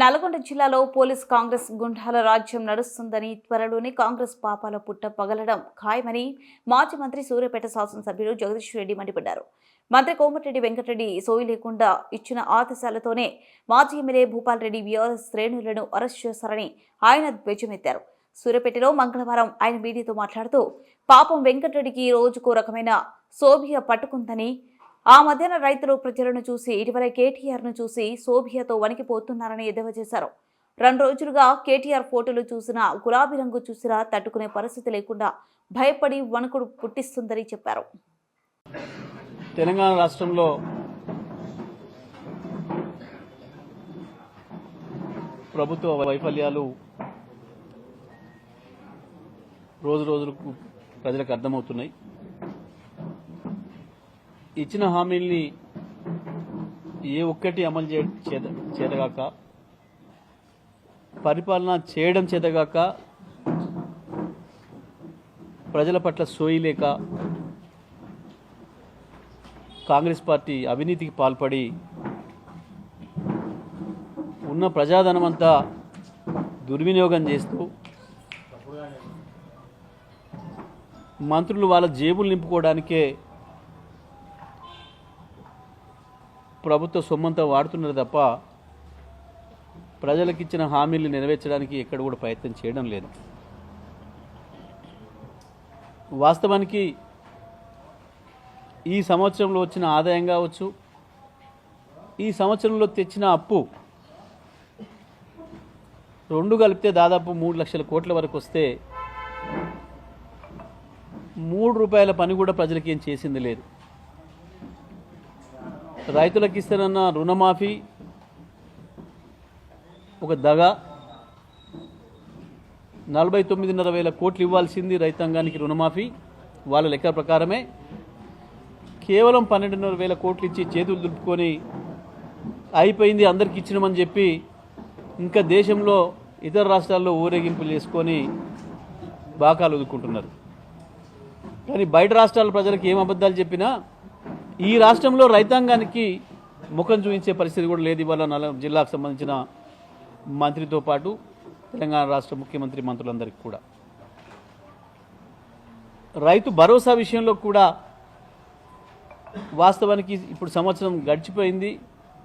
నల్గొండ జిల్లాలో పోలీస్ కాంగ్రెస్ గుండాల రాజ్యం నడుస్తుందని త్వరలోనే కాంగ్రెస్ పాపాల పుట్ట పగలడం ఖాయమని మాజీ మంత్రి సూర్యపేట శాసనసభ్యుడు జగదీష్ రెడ్డి మండిపడ్డారు. మంత్రి కోమటిరెడ్డి వెంకటరెడ్డి సోయి లేకుండా ఇచ్చిన ఆదేశాలతోనే మాజీ ఎమ్మెల్యే భూపాల్ రెడ్డి బీఆర్ఎస్ శ్రేణులను అరెస్ట్ చేశారని ఆయన ధ్వజమెత్తారు. సూర్యపేటలో మంగళవారం ఆయన మీడియాతో మాట్లాడుతూ పాపం వెంకటరెడ్డికి రోజుకో రకమైన శోభియ పట్టుకుందని ఆ మధ్యన రైతులు ప్రజలను చూసి ఇటీవల కేటీఆర్ను చూసి సోభియాతో వణికిపోతున్నారని ఎద్దేవా చేశారు. రెండు రోజులుగా కేటీఆర్ ఫోటోలు చూసినా గులాబీ రంగు చూసినా తట్టుకునే పరిస్థితి లేకుండా భయపడి వణుకుడు పుట్టిస్తుందని చెప్పారు. తెలంగాణ రాష్ట్రంలో ప్రభుత్వ వైఫల్యాలు రోజు రోజులకు ప్రజలకు అర్థమవుతున్నాయి. ఇచ్చిన హామీల్ని ఏ ఒక్కటి అమలు చేత చేతగాక పరిపాలన చేయడం చేతగాక ప్రజల పట్ల సోయి లేక కాంగ్రెస్ పార్టీ అవినీతికి పాల్పడి ఉన్న ప్రజాధనమంతా దుర్వినియోగం చేస్తూ మంత్రులు వాళ్ళ జేబులు నింపుకోవడానికే ప్రభుత్వ సొమ్మంతా వాడుతున్నారు తప్ప ప్రజలకు ఇచ్చిన హామీలు నెరవేర్చడానికి ఎక్కడ కూడా ప్రయత్నం చేయడం లేదు. వాస్తవానికి ఈ సంవత్సరంలో వచ్చిన ఆదాయం కావచ్చు ఈ సంవత్సరంలో తెచ్చిన అప్పు రెండు కలిపితే దాదాపు మూడు లక్షల కోట్ల వరకు వస్తే మూడు రూపాయల పని కూడా ప్రజలకి ఏం చేసింది లేదు. రైతులకు ఇస్తానన్న రుణమాఫీ ఒక దగ నలభై తొమ్మిదిన్నర వేల కోట్లు ఇవ్వాల్సింది రైతాంగానికి రుణమాఫీ వాళ్ళ లెక్క ప్రకారమే. కేవలం పన్నెండున్నర వేల కోట్లు ఇచ్చి చేతులు దులుపుకొని అయిపోయింది అందరికి ఇచ్చినామని చెప్పి ఇంకా దేశంలో ఇతర రాష్ట్రాల్లో ఊరేగింపులు చేసుకొని బాకాలు ఉదుకుంటున్నారు కానీ బయట రాష్ట్రాల ప్రజలకు ఏం అబద్ధాలు చెప్పినా ఈ రాష్ట్రంలో రైతాంగానికి ముఖం చూపించే పరిస్థితి కూడా లేదు ఇవాళ నల జిల్లాకు సంబంధించిన మంత్రితో పాటు తెలంగాణ రాష్ట్ర ముఖ్యమంత్రి మంత్రులందరికీ కూడా. రైతు భరోసా విషయంలో కూడా వాస్తవానికి ఇప్పుడు సంవత్సరం గడిచిపోయింది.